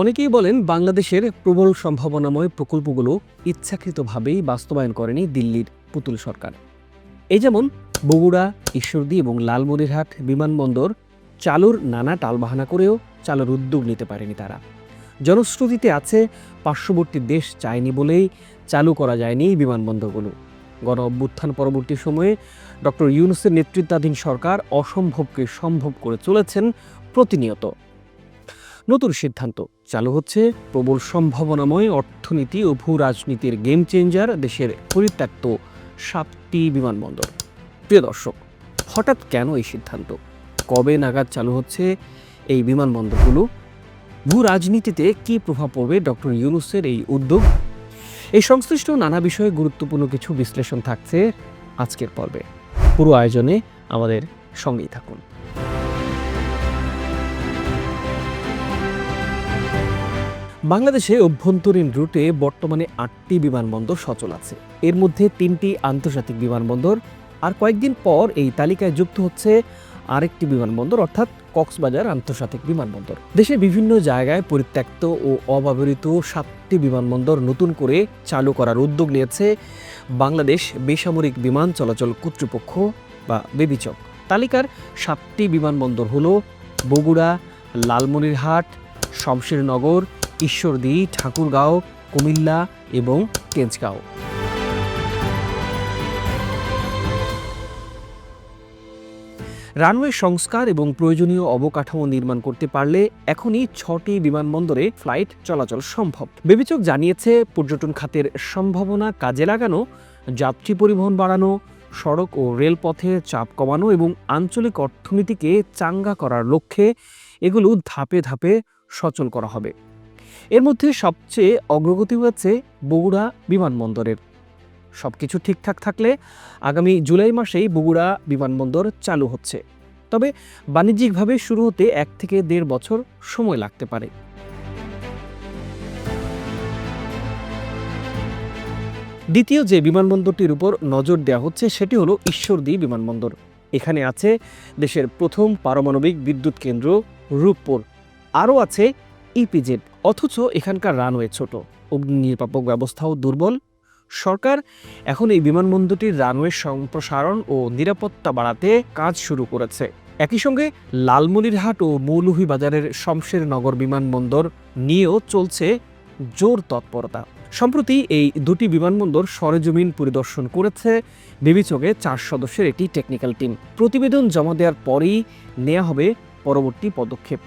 অনেকেই বলেন বাংলাদেশের প্রবল সম্ভাবনাময় প্রকল্পগুলো ইচ্ছাকৃতভাবেই বাস্তবায়ন করেনি দিল্লির পুতুল সরকার। এই যেমন বগুড়া, ঈশ্বরদী এবং লালমনিরহাট বিমানবন্দর চালুর নানা টালবাহানা করেও চালুর উদ্যোগ নিতে পারেনি তারা। জনশ্রুতিতে আছে, পার্শ্ববর্তী দেশ চায়নি বলেই চালু করা যায়নি এই বিমানবন্দরগুলো। গণ অভ্যুত্থান পরবর্তী সময়ে ডক্টর ইউনুসের নেতৃত্বাধীন সরকার অসম্ভবকে সম্ভব করে চলেছেন প্রতিনিয়ত। নতুন সিদ্ধান্ত। চালু হচ্ছে প্রবল সম্ভাবনাময় অর্থনীতি ও ভূ রাজনীতির গেম চেঞ্জার দেশের পরিত্যক্ত সাতটি বিমানবন্দর। প্রিয় দর্শক, হঠাৎ কেন এই সিদ্ধান্ত? কবে নাগাদ চালু হচ্ছে এই বিমানবন্দরগুলো? ভূ রাজনীতিতে কী প্রভাব পড়বে ডক্টর ইউনুসের এই উদ্যোগ? এই সংশ্লিষ্ট নানা বিষয়ে গুরুত্বপূর্ণ কিছু বিশ্লেষণ থাকছে আজকের পর্বে। পুরো আয়োজনে আমাদের সঙ্গেই থাকুন। বাংলাদেশে অভ্যন্তরীণ রুটে বর্তমানে আটটি বিমানবন্দর সচল আছে। এর মধ্যে তিনটি আন্তর্জাতিক বিমানবন্দর আর কয়েকদিন পর এই তালিকায় যুক্ত হচ্ছে আরেকটি বিমানবন্দর, অর্থাৎ কক্সবাজার আন্তর্জাতিক বিমানবন্দর। দেশের বিভিন্ন জায়গায় পরিত্যক্ত ও অব্যবহৃত সাতটি বিমানবন্দর নতুন করে চালু করার উদ্যোগ নিয়েছে বাংলাদেশ বেসামরিক বিমান চলাচল কর্তৃপক্ষ বা বেবিচক। তালিকার সাতটি বিমানবন্দর হলো বগুড়া, লালমনিরহাট, শমশেরনগর ঈশ্বরদী, ঠাকুরগাঁও, কুমিল্লা এবং কেঞ্চগাঁও রানওয়ে সংস্কার এবং প্রয়োজনীয় অবকাঠামো নির্মাণ করতে পারলে এখনই ছটি বিমানবন্দরে ফ্লাইট চলাচল সম্ভব। বিবেচক জানিয়েছে, পর্যটন খাতের সম্ভাবনা কাজে লাগানো, যাত্রী পরিবহন বাড়ানো, সড়ক ও রেলপথে চাপ কমানো এবং আঞ্চলিক অর্থনীতিকে চাঙ্গা করার লক্ষ্যে এগুলো ধাপে ধাপে সচল করা হবে। এর মধ্যে সবচেয়ে অগ্রগতি হয়েছে বগুড়া বিমানবন্দরের। সবকিছু ঠিকঠাক থাকলে আগামী জুলাই মাসেই বগুড়া বিমানবন্দর চালু হচ্ছে। তবে বাণিজ্যিকভাবে শুরু হতে এক থেকে দেড় বছর সময় লাগতে পারে। দ্বিতীয় যে বিমানবন্দরটির উপর নজর দেওয়া হচ্ছে সেটি হলো ঈশ্বরদী বিমানবন্দর। এখানে আছে দেশের প্রথম পারমাণবিক বিদ্যুৎ কেন্দ্র রূপপুর। আরও আছে ইপিজেড, অথচ এখানকার রানওয়ে ছোট। অগ্নি নির্বাপক ব্যবস্থাও দুর্বল। সরকার এখন এই বিমানবন্দরটির রানওয়ে সম্প্রসারণ ও নিরাপত্তা বাড়াতে কাজ শুরু করেছে। একই সঙ্গে লালমনিরহাট ও মৌলভীবাজারের শমশেরনগর বিমানবন্দর নিয়েও চলছে জোর তৎপরতা। সম্প্রতি এই দুটি বিমানবন্দর সরেজমিন পরিদর্শন করেছে। বিবেচকে চার সদস্যের একটি টেকনিক্যাল টিম। প্রতিবেদন জমা দেওয়ার পরেই নেওয়া হবে পরবর্তী পদক্ষেপ।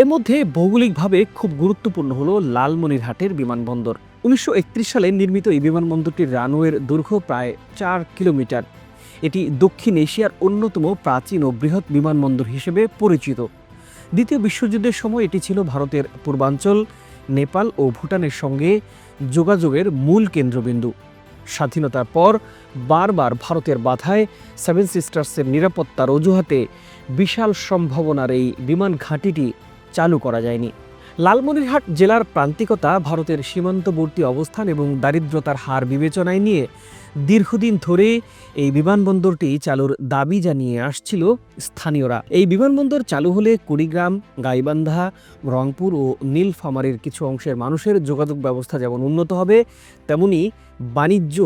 এর মধ্যে ভৌগোলিকভাবে খুব গুরুত্বপূর্ণ হলো লালমনিরহাটের বিমানবন্দর। উনিশশো একত্রিশ সালে নির্মিত এই বিমানবন্দরটির রানওয়ের দৈর্ঘ্য প্রায় চার কিলোমিটার। এটি দক্ষিণ এশিয়ার অন্যতম প্রাচীন ও বৃহৎ বিমানবন্দর হিসেবে পরিচিত। দ্বিতীয় বিশ্বযুদ্ধের সময় এটি ছিল ভারতের পূর্বাঞ্চল, নেপাল ও ভুটানের সঙ্গে যোগাযোগের মূল কেন্দ্রবিন্দু। স্বাধীনতার পর বারবার ভারতের বাধায় সেভেন সিস্টার্সের নিরাপত্তার অজুহাতে বিশাল সম্ভাবনার এই বিমান ঘাঁটিটি চালু করা যায়নি। লালমনিরহাট জেলার প্রান্তিকতা, ভারতের সীমান্তবর্তী অবস্থান এবং দারিদ্রতার হার বিবেচনায় নিয়ে দীর্ঘদিন ধরে এই বিমানবন্দরটি চালুর দাবি জানিয়ে আসছিল স্থানীয়রা। এই বিমানবন্দর চালু হলে কুড়িগ্রাম, গাইবান্ধা, রংপুর ও নীলফামারীর কিছু অংশের মানুষের যোগাযোগ ব্যবস্থা যেমন উন্নত হবে, তেমনি বাণিজ্য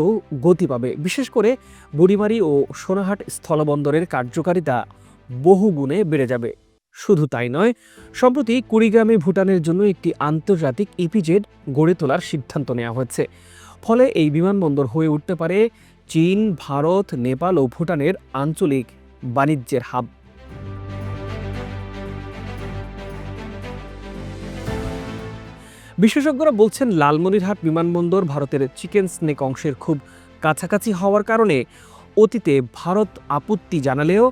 গতি পাবে। বিশেষ করে বুড়িমারি ও সোনাহাট স্থলবন্দরের কার্যকারিতা বহুগুণে বেড়ে যাবে। শুধু তাই নয়, সম্প্রতি কুড়িগ্রামে ভুটানের জন্য একটি আন্তর্জাতিক ইপিজেড গড়ে তোলার সিদ্ধান্ত নেওয়া হয়েছে। ফলে এই বিমানবন্দর হয়ে উঠতে পারে চীন, ভারত, নেপাল ও ভুটানের আঞ্চলিক বাণিজ্যের হাব। বিশেষজ্ঞরা বলছেন, লালমনিরহাট বিমানবন্দর ভারতের চিকেন স্নেক অংশের খুব কাছাকাছি হওয়ার কারণে অতীতে ভারত আপত্তি জানালেও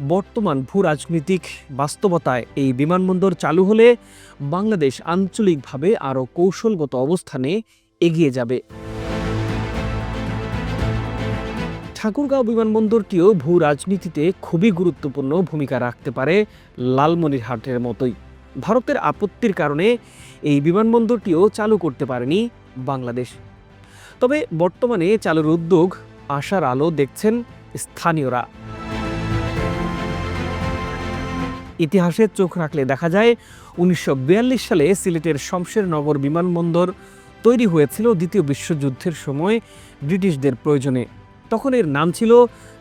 বর্তমান ভূ রাজনৈতিক বাস্তবতায় এই বিমানবন্দর চালু হলে বাংলাদেশ আঞ্চলিকভাবে আরও কৌশলগত অবস্থানে এগিয়ে যাবে। ঠাকুরগাঁও বিমানবন্দরটিও ভূ রাজনীতিতে খুবই গুরুত্বপূর্ণ ভূমিকা রাখতে পারে লালমনিরহাটের মতোই। ভারতের আপত্তির কারণে এই বিমানবন্দরটিও চালু করতে পারেনি বাংলাদেশ। তবে বর্তমানে চালুর উদ্যোগ আশার আলো দেখছেন স্থানীয়রা। ইতিহাসে চোখ রাখলে দেখা যায়, উনিশশো বিয়াল্লিশ সালে সিলেটের শমশেরনগর বিমানবন্দর তৈরি হয়েছিল দ্বিতীয় বিশ্বযুদ্ধের সময় ব্রিটিশদের প্রয়োজনে। তখন এর নাম ছিল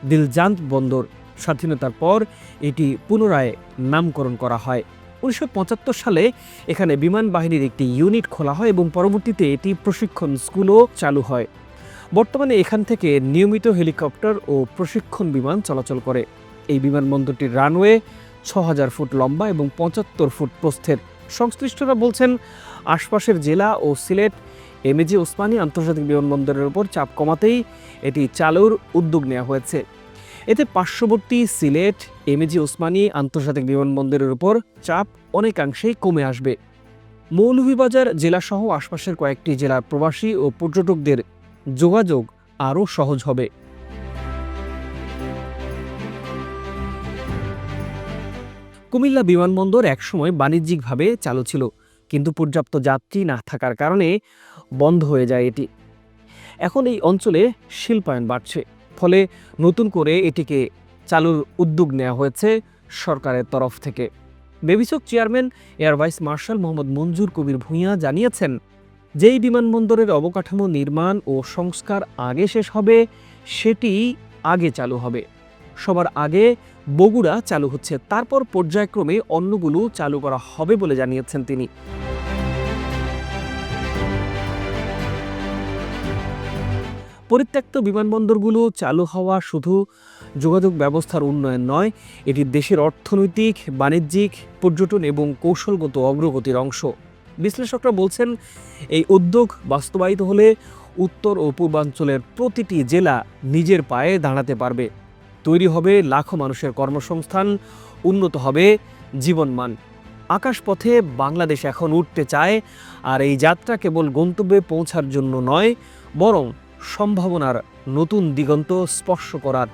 দিলজান্ত বন্দর। স্বাধীনতার পর এটি পুনরায় নামকরণ করা হয়। উনিশশো পঁচাত্তর সালে এখানে বিমান বাহিনীর একটি ইউনিট খোলা হয় এবং পরবর্তীতে এটি প্রশিক্ষণ স্কুলও চালু হয়। বর্তমানে এখান থেকে নিয়মিত হেলিকপ্টার ও প্রশিক্ষণ বিমান চলাচল করে। এই বিমানবন্দরটির রানওয়ে ছ হাজার ফুট লম্বা এবং পঁচাত্তর ফুট প্রস্থের। সংশ্লিষ্টরা বলছেন, আশপাশের জেলা ও সিলেট, এমএজি ওসমানী আন্তর্জাতিক বিমানবন্দরের উপর চাপ কমাতেই এটি চালুর উদ্যোগ নেওয়া হয়েছে। এতে পার্শ্ববর্তী সিলেট, এমএজি ওসমানী আন্তর্জাতিক বিমানবন্দরের উপর চাপ অনেকাংশেই কমে আসবে। মৌলভীবাজার জেলাসহ আশপাশের কয়েকটি জেলার প্রবাসী ও পর্যটকদের যোগাযোগ আরও সহজ হবে। কুমিল্লা বিমানবন্দর একসময় বাণিজ্যিকভাবে চালু ছিল, কিন্তু পর্যাপ্ত যাত্রী না থাকার কারণে বন্ধ হয়ে যায় এটি। এখন এই অঞ্চলে শিল্পায়ন বাড়ছে, ফলে নতুন করে এটিকে চালুর উদ্যোগ নেওয়া হয়েছে সরকারের তরফ থেকে। Bebichak chairman, air vice marshal Mohammad Manjur Kabir Bhuiyan জানিয়েছেন, যেই বিমানবন্দরের অবকাঠামো নির্মাণ ও সংস্কার আগে শেষ হবে, সেটি আগে চালু হবে। সবার আগে বগুড়া চালু হচ্ছে। তারপর পর্যায়ক্রমে অন্যগুলো চালু করা হবে বলে জানিয়েছেন তিনি। পরিত্যক্ত বিমানবন্দরগুলো চালু হওয়া শুধু যোগাযোগ ব্যবস্থার উন্নয়ন নয়, এটি দেশের অর্থনৈতিক, বাণিজ্যিক, পর্যটন এবং কৌশলগত অগ্রগতির অংশ। বিশ্লেষকরা বলছেন, এই উদ্যোগ বাস্তবায়িত হলে উত্তর ও পূর্বাঞ্চলের প্রতিটি জেলা নিজের পায়ে দাঁড়াতে পারবে। তৈরি হবে লাখো মানুষের কর্মসংস্থান, উন্নত হবে জীবনমান। আকাশপথে বাংলাদেশ এখন উঠতে চায়, আর এই যাত্রা কেবল গন্তব্যে পৌঁছার জন্য নয়, বরং সম্ভাবনার নতুন দিগন্ত স্পর্শ করার।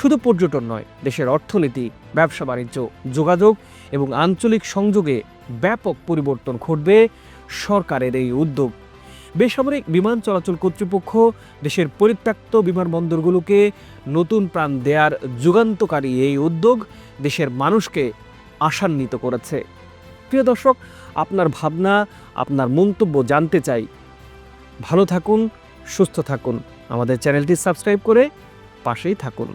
শুধু পর্যটন নয়, দেশের অর্থনীতি, ব্যবসা বাণিজ্য, যোগাযোগ এবং আঞ্চলিক সংযোগে ব্যাপক পরিবর্তন ঘটবে সরকারের এই উদ্যোগ। বেসামরিক বিমান চলাচল কর্তৃপক্ষ দেশের পরিত্যক্ত বিমানবন্দরগুলোকে নতুন প্রাণ দেয়ার যুগান্তকারী এই উদ্যোগ দেশের মানুষকে আশান্বিত করেছে। প্রিয় দর্শক, আপনার ভাবনা, আপনার মন্তব্য জানতে চাই। ভালো থাকুন, সুস্থ থাকুন। আমাদের চ্যানেলটি সাবস্ক্রাইব করে পাশেই থাকুন।